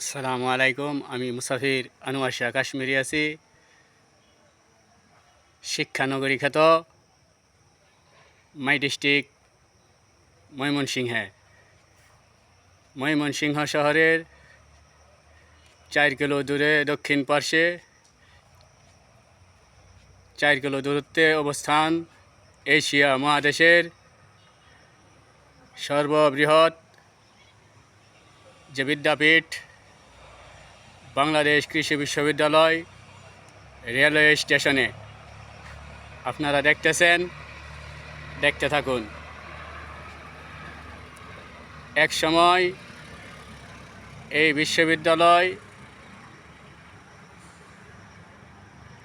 আসসালামু আলাইকুম, আমি মুসাফির আনোয়ার শাহ কাশ্মীরি আছি। শিক্ষানগরী খ্যাত মাই ডিস্ট্রিক্ট ময়মনসিংহে। ময়মনসিংহ শহরের চার কিলো দূরে দক্ষিণ পার্শ্বে চার কিলো দূরত্বে অবস্থান এশিয়া মহাদেশের সর্ববৃহৎ যে বিদ্যাপীঠ বাংলাদেশ কৃষি বিশ্ববিদ্যালয় রেলওয়ে স্টেশনে। আপনারা দেখতেছেন, দেখতে থাকুন। এক সময় এই বিশ্ববিদ্যালয়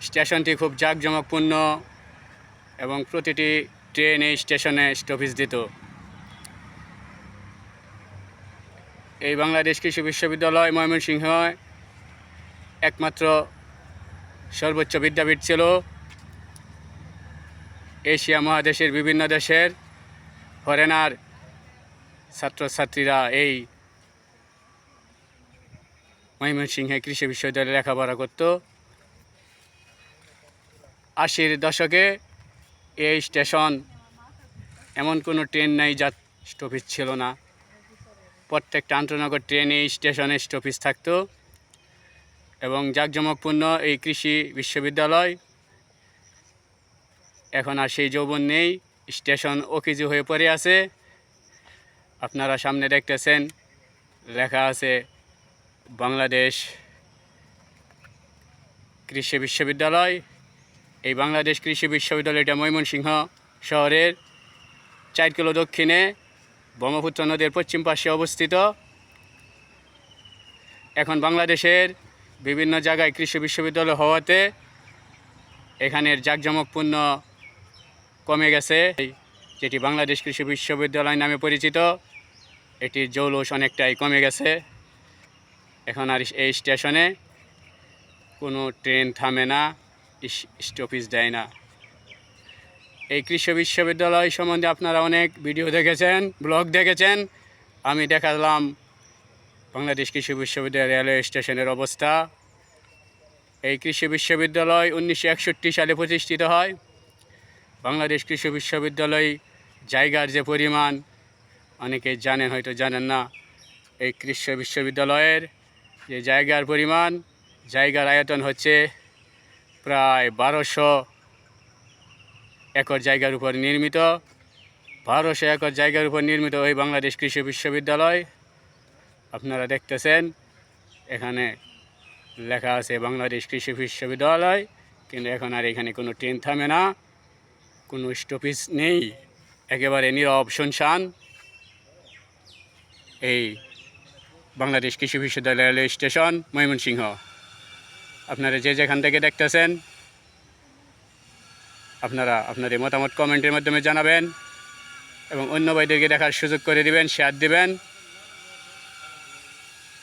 স্টেশনটি খুব জাঁকজমকপূর্ণ এবং প্রতিটি ট্রেন এই স্টেশনে স্টপেজ দিত। এই বাংলাদেশ কৃষি বিশ্ববিদ্যালয় ময়মনসিংহ একমাত্র সর্বোচ্চ বিদ্যাপীঠ ছিল। এশিয়া মহাদেশের বিভিন্ন দেশের ফরেনার ছাত্রছাত্রীরা এই ময়মনসিংহে কৃষি বিশ্ববিদ্যালয়ে লেখাপড়া করত। আশির দশকে এই স্টেশন এমন কোনো ট্রেন নাই যা স্টপেজ ছিল না। প্রত্যেকটা আন্তনগর ট্রেনে স্টেশনে স্টপেজ থাকতো। এবং জাঁকজমকপূর্ণ এই কৃষি বিশ্ববিদ্যালয়। এখন আর সেই যৌবন নেই, স্টেশন অকিজু হয়ে পড়ে আছে। আপনারা সামনে দেখতেছেন, লেখা আছে বাংলাদেশ কৃষি বিশ্ববিদ্যালয়। এই বাংলাদেশ কৃষি বিশ্ববিদ্যালয়টা ময়মনসিংহ শহরের চার কিলো দক্ষিণে ব্রহ্মপুত্র নদীর পশ্চিম পাশে অবস্থিত। এখন বাংলাদেশের বিভিন্ন জায়গায় কৃষি বিশ্ববিদ্যালয় হওয়াতে এখানের জাঁকজমকপূর্ণ কমে গেছে। যেটি বাংলাদেশ কৃষি বিশ্ববিদ্যালয় নামে পরিচিত, এটির জৌলুস অনেকটাই কমে গেছে। এখন আর এই স্টেশনে কোনো ট্রেন থামে না স্টপেজ দেয় না। এই কৃষি বিশ্ববিদ্যালয় সম্বন্ধে আপনারা অনেক ভিডিও দেখেছেন, ব্লগ দেখেছেন। আমি দেখালাম বাংলাদেশ কৃষি বিশ্ববিদ্যালয় রেলওয়ে স্টেশনের অবস্থা। এই কৃষি বিশ্ববিদ্যালয় উনিশশো একষট্টি সালে প্রতিষ্ঠিত হয়। বাংলাদেশ কৃষি বিশ্ববিদ্যালয় জায়গার যে পরিমাণ, অনেকে জানেন, হয়তো জানেন না, এই কৃষি বিশ্ববিদ্যালয়ের যে জায়গার পরিমাণ, জায়গার আয়তন হচ্ছে প্রায় বারোশো একর জায়গার উপর নির্মিত। বারোশো একর জায়গার উপর নির্মিত ওই বাংলাদেশ কৃষি বিশ্ববিদ্যালয় আপনারা দেখতেছেন, এখানে লেখা আছে বাংলাদেশ কৃষি বিশ্ববিদ্যালয়, কিন্তু এখন আর এখানে কোনো ট্রেন থামে না, কোনো স্টপেজ নেই, একেবারে নীরব শুনশান। এই বাংলাদেশ কৃষি বিশ্ববিদ্যালয় রেলওয়ে স্টেশন, ময়মনসিংহ। আপনারা যে যেখান থেকে দেখতেছেন, আপনারা আপনাদের মতামত কমেন্টের মাধ্যমে জানাবেন এবং অন্য ভাইদেরকে দেখার সুযোগ করে দিবেন শেয়ার দিবেন।